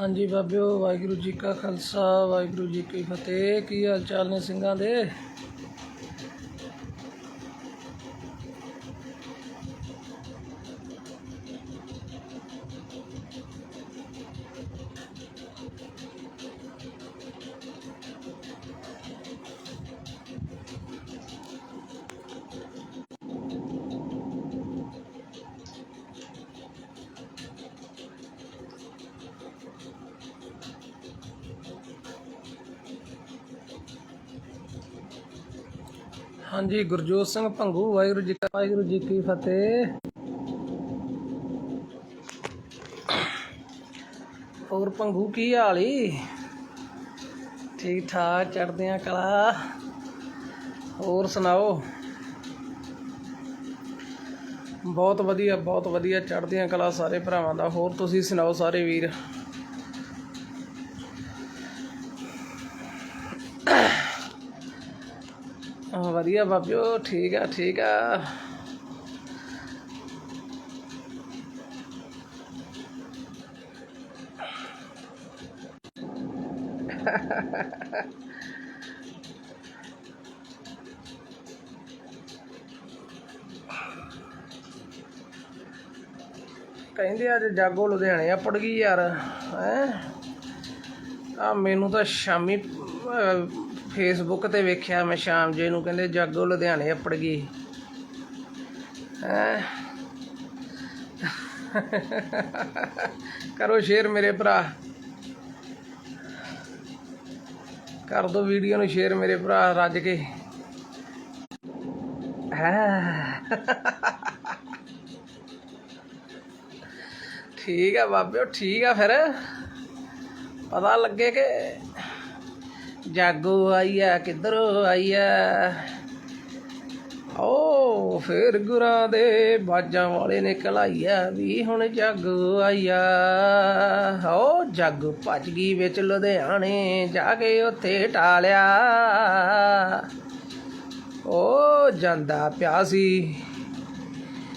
ਹਾਂਜੀ ਬਾਬਿਓ, ਵਾਹਿਗੁਰੂ ਜੀ ਕਾ ਖਾਲਸਾ, ਵਾਹਿਗੁਰੂ ਜੀ ਕੀ ਫਤਿਹ। ਕੀ ਹਾਲ ਚਾਲ ਨੇ ਸਿੰਘਾਂ ਦੇ? ਹਾਂਜੀ, ਗੁਰਜੋਤ ਸਿੰਘ ਭੰਗੂ, ਵਾਹਿਗੁਰੂ ਜੀ ਕਾ, ਵਾਹਿਗੁਰੂ ਜੀ ਕੀ ਫਤਿਹ। ਹੋਰ ਭੰਗੂ, ਕੀ ਹਾਲ ਈ? ਠੀਕ ਠਾਕ ਚੜਦਿਆਂ ਕਲਾ। ਹੋਰ ਸੁਣਾਓ? ਬਹੁਤ ਵਧੀਆ ਬਹੁਤ ਵਧੀਆ ਚੜਦਿਆਂ ਕਲਾ ਸਾਰੇ ਭਰਾਵਾਂ ਦਾ। ਹੋਰ ਤੁਸੀਂ ਸੁਣਾਓ ਸਾਰੇ ਵੀਰ? ਹਾਂ, ਵਧੀਆ ਬਾਬਿਓ ਠੀਕ ਆ ਠੀਕ ਆ। ਕਹਿੰਦੇ ਅੱਜ ਜਾਗੋ ਲੁਧਿਆਣੇ ਅਪੜ ਗਈ ਯਾਰ ਹੈ? ਆ ਮੈਨੂੰ ਤਾਂ ਸ਼ਾਮੀ ਫੇਸਬੁੱਕ ਤੇ ਵੇਖਿਆ ਮੈਂ ਸ਼ਾਮ ਜੇ ਨੂੰ, ਕਹਿੰਦੇ ਜਾਗੋ ਲੁਧਿਆਣੇ ਅਪੜ ਗਈ। ਹੈ? ਕਰੋ ਸ਼ੇਅਰ ਮੇਰੇ ਭਰਾ। ਕਰ ਦੋ ਵੀਡੀਓ ਨੂੰ ਸ਼ੇਅਰ ਮੇਰੇ ਭਰਾ, ਰੱਜ ਕੇ। ਹੈ? ਠੀਕ ਆ ਬਾਬਿਓ, ਠੀਕ ਆ ਫਿਰ। ਪਤਾ ਲੱਗੇ ਕਿ ਜਾਗੋ ਆਈ ਆ ਕਿੱਧਰੋਂ ਆਈ ਆ ਓ, ਫੇਰ ਗੁਰਾਂ ਦੇ ਬਾਜਾਂ ਵਾਲੇ ਨੇ ਕਲਾਈਆ ਵੀ ਹੁਣ ਜਾਗੋ ਆਈਆ। ਓ, ਜੱਗ ਭੱਜ ਗਈ ਵਿੱਚ ਲੁਧਿਆਣੇ, ਜਾ ਕੇ ਉੱਥੇ ਟਾਲਿਆ। ਓ, ਜਾਂਦਾ ਪਿਆ ਸੀ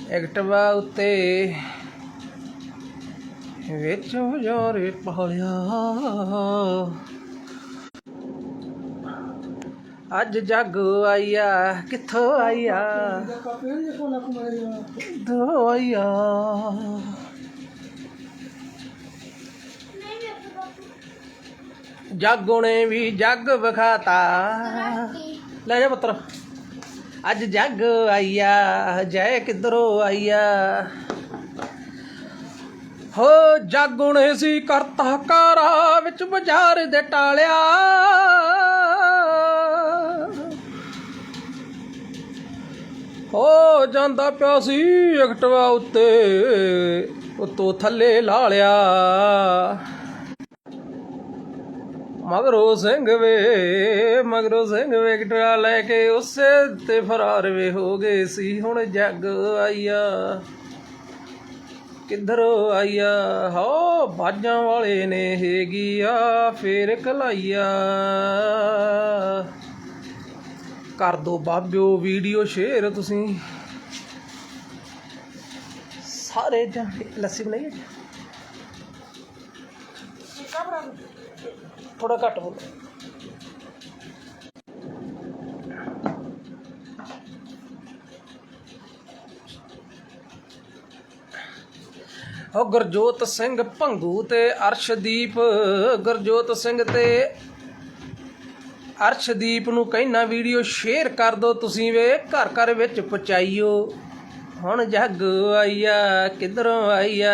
ਐਕਟਿਵਾ ਉੱਤੇ। ਵਿੱਚ ਹਜ਼ਾਰੇ ਪਾਲਿਆ। ਅੱਜ ਜੱਗ ਆਈਆ, ਕਿੱਥੋਂ ਆਈਆ? ਦੋ ਆਈਆ? ਜਾਗੋ ਨੇ ਵੀ ਜੱਗ ਵਿਖਾਤਾ। ਲੈ ਜਾ ਪੁੱਤਰ। ਅੱਜ ਜੱਗ ਆਈਆ, ਜੈ ਕਿੱਧਰੋਂ ਆਈਆ? ਹੋ ਜਾਗੋ ਨੇ ਸੀ ਕਰਤਾ ਕਾਰਾ ਵਿੱਚ ਬਾਜ਼ਾਰ ਦੇ ਟਾਲਿਆ। ਹੋ ਜਾਂਦਾ ਪਿਆ ਸੀ ਐਕਟਵਾ ਉੱਤੇ, ਉਤੋਂ ਥੱਲੇ ਲਾ ਲਿਆ ਮਗਰੋਂ ਸਿੰਘ ਵੇ, ਮਗਰੋਂ ਸਿੰਘ ਵਿਕਟਰਾ ਲੈ ਕੇ ਉਸੇ ਤੇ ਫਰਾਰ ਵੇ ਹੋ ਗਏ ਸੀ। ਹੁਣ ਜੱਗ ਆਈਆ, ਕਿੱਧਰੋਂ ਆਈਆ? ਹੋ, ਬਾਜਾਂ ਵਾਲੇ ਨੇ ਹੈਗੀ ਆ, ਫੇਰ ਕਲਾਈਆ। ਕਰ ਦੋ ਬਾਬਿਓ, ਵੀਡੀਓ ਸ਼ੇਅਰ ਤੁਸੀਂ। ਸਾਰੇ ਜਾਣੇ ਲੱਸੀ ਬਣਾਈਏ ਥੋੜਾ ਘੱਟ ਬੋਲੋ। ਉਹ ਗੁਰਜੋਤ ਸਿੰਘ ਭੰਗੂ ਤੇ ਅਰਸ਼ਦੀਪ, ਗੁਰਜੋਤ ਸਿੰਘ ਤੇ ਅਰਸ਼ਦੀਪ ਨੂੰ ਕਹਿਣਾ, ਵੀਡੀਓ ਸ਼ੇਅਰ ਕਰ ਦਿਓ ਤੁਸੀਂ ਵੇ, ਘਰ ਘਰ ਵਿੱਚ ਪਹੁੰਚਾਈਓ। ਹੁਣ ਜੱਗ ਆਈਆ, ਕਿੱਧਰੋਂ ਆਈਆ?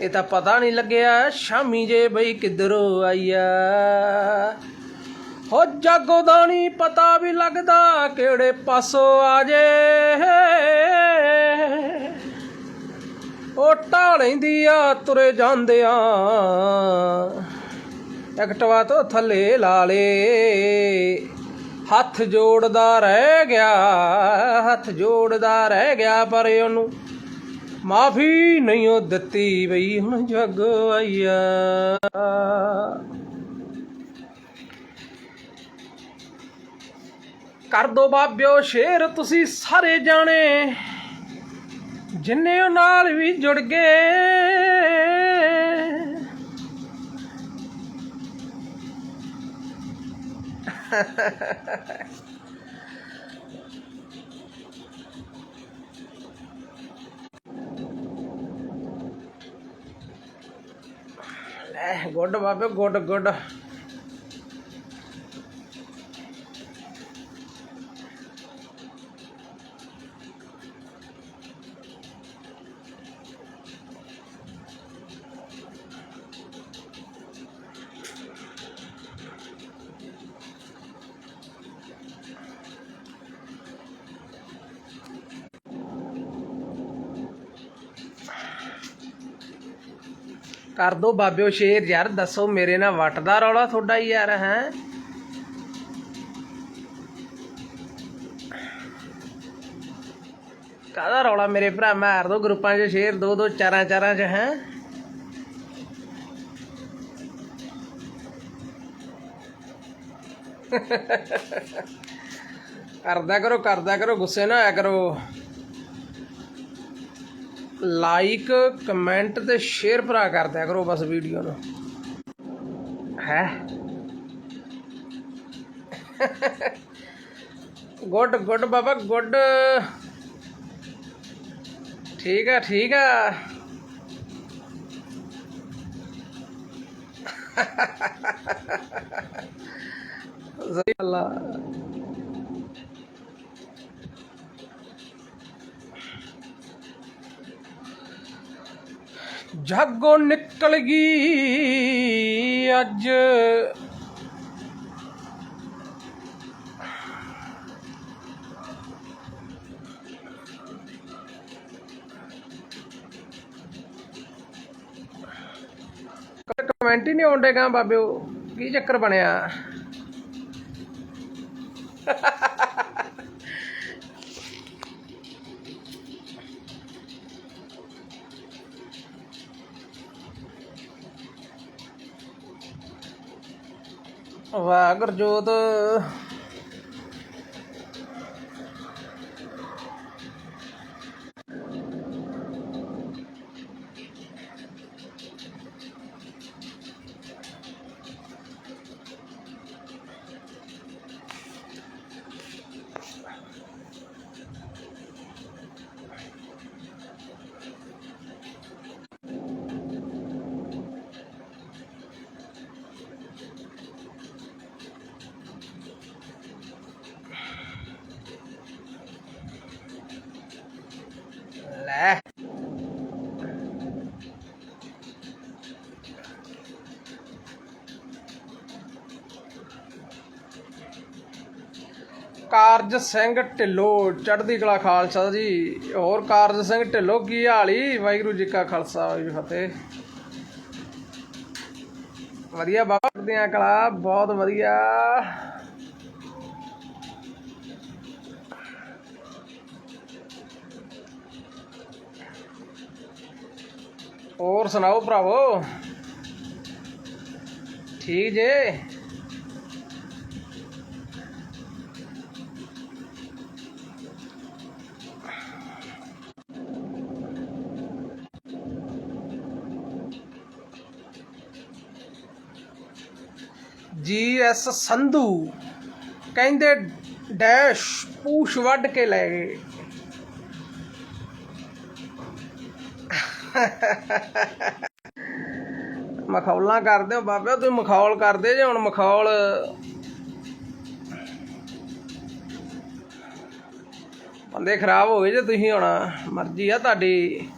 ਇਹ ਤਾਂ ਪਤਾ ਨਹੀਂ ਲੱਗਿਆ, ਸ਼ਾਮੀ ਜੇ ਬਈ ਕਿੱਧਰੋਂ ਆਈਆ? ਹੋ ਜਾਗੋ ਦਾ ਨਹੀਂ ਪਤਾ ਵੀ ਲੱਗਦਾ ਕਿਹੜੇ ਪਾਸੋਂ ਆ ਜੇ। ਉਹ ਢਾਲੈਂਦੀ ਆ, ਤੁਰੇ ਜਾਂਦਿਆਂ। ਟਕਟਵਾ ਤੋਂ ਥੱਲੇ ਲਾ ਲੇ ਹੱਥ ਜੋੜਦਾ ਰਹਿ ਗਿਆ, ਹੱਥ ਜੋੜਦਾ ਰਹਿ ਗਿਆ, ਪਰ ਉਹਨੂੰ ਮਾਫੀ ਨਹੀਂ ਉਹ ਦਿੱਤੀ ਬਈ ਹੁਣ ਜੱਗ ਆਈਆ। ਕਰ ਦੋ ਬਾਬਿਓ ਸ਼ੇਰ, ਤੁਸੀਂ ਸਾਰੇ ਜਾਣੇ, ਜਿੰਨੇ ਉਹ ਨਾਲ ਵੀ ਜੁੜ ਗਏ। ਲੈ ਗੁੱਡ ਬਾਬੇ ਗੁੱਡ ਗੁੱਡ ਕਰ ਦੋ ਬਾਬਿਓ ਸ਼ੇਰ ਯਾਰ, ਦੱਸੋ ਮੇਰੇ ਨਾਲ ਵਟਦਾ ਰੌਲਾ ਤੁਹਾਡਾ ਹੀ ਯਾਰ, ਹੈ? ਕਾਹਦਾ ਰੌਲਾ ਮੇਰੇ ਭਰਾ, ਮਾਰ ਦੋ ਗਰੁੱਪਾਂ 'ਚ ਸ਼ੇਰ, ਦੋ ਦੋ ਚਾਰਾਂ ਚਾਰਾਂ 'ਚ, ਹੈ? ਕਰਦਾ ਕਰੋ ਕਰਦਾ ਕਰੋ, ਗੁੱਸੇ ਨਾ ਆਇਆ ਕਰੋ। ਲਾਈਕ ਕਮੈਂਟ ਤੇ ਸ਼ੇਅਰ ਭਰਾ ਕਰ ਦਿਆ ਕਰੋ ਬਸ ਵੀਡੀਓ ਨੂੰ। ਹੈ? ਗੁੱਡ ਗੁੱਡ ਬਾਬਾ ਗੁੱਡ ਠੀਕ ਆ ਠੀਕ ਆ। ਸਹੀ ਗੱਲ ਜਾਗੋ ਨਿਕਲ ਗਈ ਅੱਜ ਕਮੈਂਟ ਹੀ ਨਹੀਂ ਆਉਂਦੇ ਗਾ ਬਾਬਿਓ ਕੀ ਚੱਕਰ ਬਣਿਆ ਵਾਹ ਗੁਰਜੋਤ ਲੈ ਕਾਰਜ ਸਿੰਘ ਢਿੱਲੋ, ਚੜ੍ਹਦੀ ਕਲਾ ਖਾਲਸਾ ਜੀ। ਹੋਰ ਕਾਰਜ ਸਿੰਘ ਢਿੱਲੋ, ਕੀ ਹਾਲੀ ਵਾਹਿਗੁਰੂ ਜੀ ਕਾ ਖਾਲਸਾ, ਵਾਹਿਗੁਰੂ ਫਤਿਹ। ਵਧੀਆ ਬਾਬਾ ਦੀਆਂ ਕਲਾ, ਬਹੁਤ ਵਧੀਆ। ਹੋਰ ਸੁਣਾਓ ਭਰਾਵੋ? ਠੀਕ ਜੇ? ਜੀ ਐਸ ਸੰਧੂ ਕਹਿੰਦੇ ਡੈਸ਼ ਪੂਛ ਵੱਢ ਕੇ ਲੈ ਗਏ। ਮਖੌਲਾਂ ਕਰਦੇ ਹੋ ਬਾਬੇ, ਤੁਸੀਂ ਮਖੌਲ ਕਰਦੇ ਜੇ ਹੁਣ ਮਖੌਲ। ਬੰਦੇ ਖਰਾਬ ਹੋ ਗਏ ਜੇ ਤੁਸੀਂ ਹੁਣ, ਮਰਜ਼ੀ ਆ ਤੁਹਾਡੀ।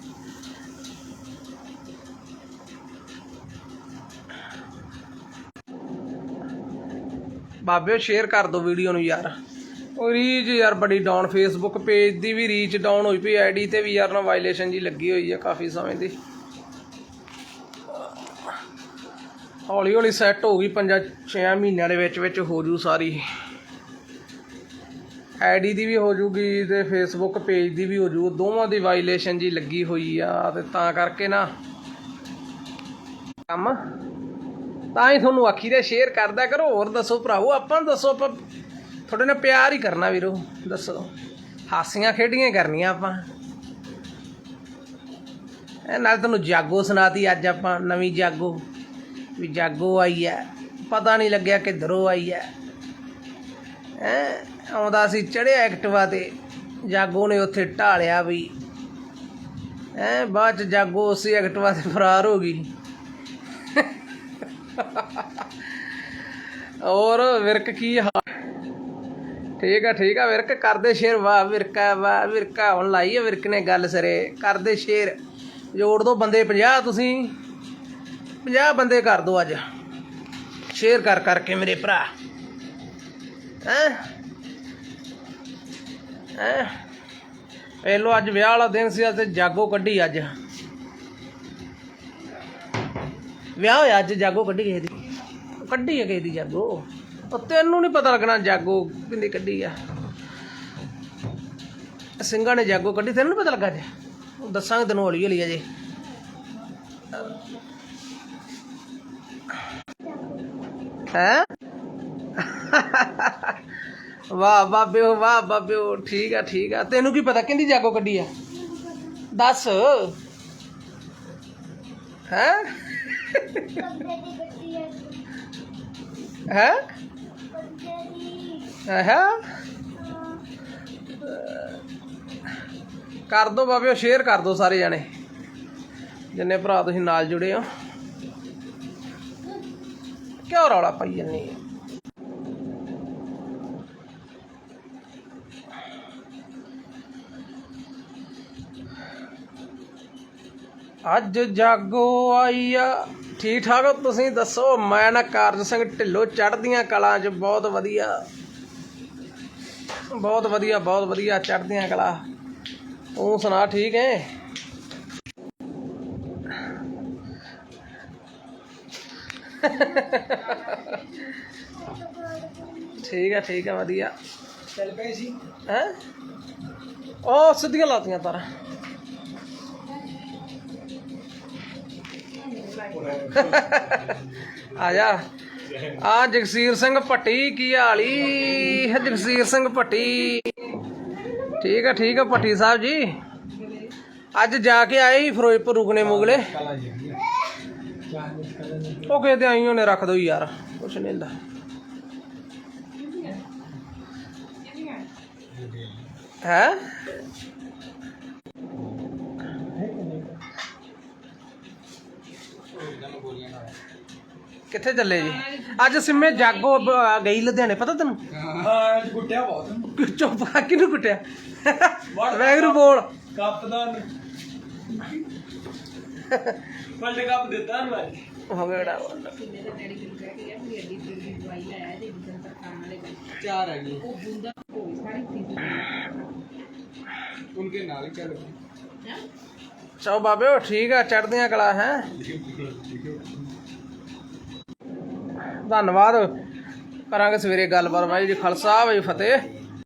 ਬਾਬਿਓ ਸ਼ੇਅਰ ਕਰ ਦਿਓ ਵੀਡੀਓ ਨੂੰ ਯਾਰ। ਉਹ ਰੀਚ ਯਾਰ ਬੜੀ ਡਾਊਨ ਫੇਸਬੁੱਕ ਪੇਜ ਦੀ ਵੀ ਰੀਚ ਡਾਊਨ ਹੋਈ ਪਈ ਆਈਡੀ ਤੇ ਵੀ ਯਾਰ ਨਾ ਵਾਇਲੇਸ਼ਨ ਜੀ ਲੱਗੀ ਹੋਈ ਆ ਕਾਫੀ ਸਮੇਂ ਦੀ। ਹੌਲੀ ਹੌਲੀ ਸੈੱਟ ਹੋ ਗਈ, ਪੰਜਾਂ 6 ਮਹੀਨਿਆਂ ਦੇ ਵਿੱਚ ਵਿੱਚ ਹੋ ਜੂ ਸਾਰੀ। ਆਈਡੀ ਦੀ ਵੀ ਹੋ ਜੂਗੀ ਤੇ ਫੇਸਬੁੱਕ ਪੇਜ ਦੀ ਵੀ ਹੋ ਜੂ ਦੋਵਾਂ ਦੀ ਵਾਇਲੇਸ਼ਨ ਜੀ ਲੱਗੀ ਹੋਈ ਆ ਤੇ ਤਾਂ ਕਰਕੇ ਨਾ। ਕੰਮ ਤਾਂ ਹੀ ਤੁਹਾਨੂੰ ਆਖੀ ਦੇ ਸ਼ੇਅਰ ਕਰਦਾ ਕਰੋ, ਹੋਰ ਦੱਸੋ ਭਰਾਵੋ, ਆਪਾਂ ਨੂੰ ਦੱਸੋ, ਆਪਾਂ ਤੁਹਾਡੇ ਨਾਲ ਪਿਆਰ ਹੀ ਕਰਨਾ ਵੀਰੋ, ਦੱਸੋ। ਹਾਸੀਆਂ ਖੇਡੀਆਂ ਹੀ ਕਰਨੀਆਂ ਆਪਾਂ। ਇਹ ਨਾਲ ਤੁਹਾਨੂੰ ਜਾਗੋ ਸੁਣਾਤੀ, ਅੱਜ ਆਪਾਂ ਨਵੀਂ ਜਾਗੋ, ਵੀ ਜਾਗੋ ਆਈ ਹੈ, ਪਤਾ ਨਹੀਂ ਲੱਗਿਆ ਕਿੱਧਰੋਂ ਆਈ ਹੈ। ਹੈ, ਆਉਂਦਾ ਸੀ ਚੜਿਆ ਐਕਟਿਵਾ ਤੇ, ਜਾਗੋ ਨੇ ਉੱਥੇ ਢਾਲਿਆ ਵੀ। ਹੈ, ਬਾਅਦ ਚ ਜਾਗੋ ਉਸੇ ਐਕਟਿਵਾ ਤੇ ਫਰਾਰ ਹੋ ਗਈ। ਔਰ ਵਿਰਕ ਕੀ ਹਾਲ? ਠੀਕ ਆ ਠੀਕ ਆ ਵਿਰਕ, ਕਰਦੇ ਸ਼ੇਰ, ਵਾਹ ਵਿਰਕਾ ਵਾਹ ਵਿਰਕਾ। ਹੁਣ ਲਾਈ ਆ ਵਿਰਕ ਨੇ ਗੱਲ ਸਰੇ। ਕਰਦੇ ਸ਼ੇਰ। ਜੋੜ ਦੋ ਬੰਦੇ 50 ਤੁਸੀਂ। 50 ਬੰਦੇ ਕਰ ਦੋ ਅੱਜ। ਸ਼ੇਅਰ ਕਰ ਕਰਕੇ ਮੇਰੇ ਭਰਾ। ਹੈ? ਹੈ? ਪਹਿਲੋ ਅੱਜ ਵਿਆਹ ਵਾਲਾ ਦਿਨ ਸੀ ਤੇ ਜਾਗੋ ਕੱਢੀ ਅੱਜ। ਵਿਆਹ ਹੋਇਆ ਅੱਜ ਜਾਗੋ ਕੱਢੀ ਕਿਸੇ ਦੀ। ਕੱਢੀ ਆ ਕਿਸੇ ਦੀ ਜਾਗੋ। ਉਹ ਤੈਨੂੰ ਨਹੀਂ ਪਤਾ ਲੱਗਣਾ ਜਾਗੋ ਕਿੰਨੀ ਕੱਢੀ ਆ। ਸਿੰਘਾਂ ਨੇ ਜਾਗੋ ਕੱਢੀ, ਤੈਨੂੰ ਨਹੀਂ ਪਤਾ ਲੱਗਾ ਜੇ ਦੱਸਾਂਗੇ ਤੈਨੂੰ ਹੌਲੀ ਹੌਲੀ ਅਜੇ। ਹੈ? ਵਾਹ ਬਾਬੇ ਵਾਹ ਬਾਬੇ ਠੀਕ ਆ ਠੀਕ ਆ। ਤੈਨੂੰ ਕੀ ਪਤਾ ਕਿੰਦੀ ਜਾਗੋ ਕੱਢੀ ਆ? ਦੱਸ। ਹੈ? ਹੈ? ਹੈ? ਕਰ ਦੋ ਬਾਬਿਓ ਸ਼ੇਅਰ ਕਰ ਦੋ ਸਾਰੇ ਜਾਣੇ। ਜਿੰਨੇ ਭਰਾ ਤੁਸੀਂ ਨਾਲ ਜੁੜੇ ਹੋ। ਕਿਉਂ ਰੌਲਾ ਪਾਈ ਜੰਨੀ ਅੱਜ ਜਾਗੋ ਆਈ ਆ। ਠੀਕ ਠਾਕ ਹੋ ਤੁਸੀਂ ਦੱਸੋ? ਮੈਂ ਨਾ ਕਾਰਜ ਸਿੰਘ ਢਿੱਲੋਂ ਚੜ੍ਹਦੀਆਂ ਕਲਾਂ 'ਚ ਬਹੁਤ ਵਧੀਆ। ਬਹੁਤ ਵਧੀਆ ਬਹੁਤ ਵਧੀਆ ਚੜ੍ਹਦੀਆਂ ਕਲਾ। ਤੂੰ ਸੁਣਾ ਠੀਕ ਹੈ ਠੀਕ ਹੈ ਠੀਕ ਹੈ ਵਧੀਆ। ਚੱਲ ਪਏ ਸੀ। ਹੈ? ਉਹ ਸਿੱਧੀਆਂ ਲਾਤੀਆਂ ਤਾਰਾਂ। ਆ ਜਾ। ਆ ਜਗਸੀਰ ਸਿੰਘ ਭੱਟੀ ਕੀ ਹਾਲੀ ਹੈ ਜਗਸੀਰ ਸਿੰਘ ਭੱਟੀ। ਠੀਕ ਹੈ ਠੀਕ ਹੈ ਭੱਟੀ ਸਾਹਿਬ ਜੀ। ਅੱਜ ਜਾ ਕੇ ਆਏ ਸੀ ਫਿਰੋਜ਼ਪੁਰ ਰੁਕਨੇ ਮੁਗਲੇ। ਉਹ ਕਹਿੰਦੇ ਆਈ ਉਹਨੇ ਰੱਖ ਦੋ ਯਾਰ, ਕੁਛ ਨਹੀਂ ਹੁੰਦਾ। ਹੈ? ਕਿੱਥੇ ਚੱਲੇ ਜੀ? ਅੱਜ ਸਿੰਮੇ ਜਾਗੋ ਬ- ਗਈ ਲੁਧਿਆਣੇ ਪਤਾ ਤੈਨੂੰ? ਹਾਂ ਅੱਜ ਗੁੱਟਿਆ ਬਹੁਤ। ਚੁੱਪ ਕਰ ਕਿਹਨੂੰ ਕੁੱਟਿਆ? ਵੈਗਰੂ ਬੋਲ। ਕਪਤਾਨ ਵਰਲਡ ਕੱਪ ਦਿੱਤਾ ਨਾ ਅੱਜ ਹੋ ਗਿਆ ੜਾ ਚਾਰ ਆ ਗਈ ਉਨਕੇ ਨਾਲ ਹੀ ਚੱਲ ਚਲੋ ਬਾਬੇ ਠੀਕ ਆ ਚੜਦੀਆਂ ਕਲਾ ਹੈ। ਧੰਨਵਾਦ। ਕਰਾਂਗੇ ਸਵੇਰੇ ਗੱਲਬਾਤ ਵਾਹਿਗੁਰੂ ਜੀ ਖਾਲਸਾ ਵਾਹਿਗੁਰੂ ਜੀ ਫਤਿਹ।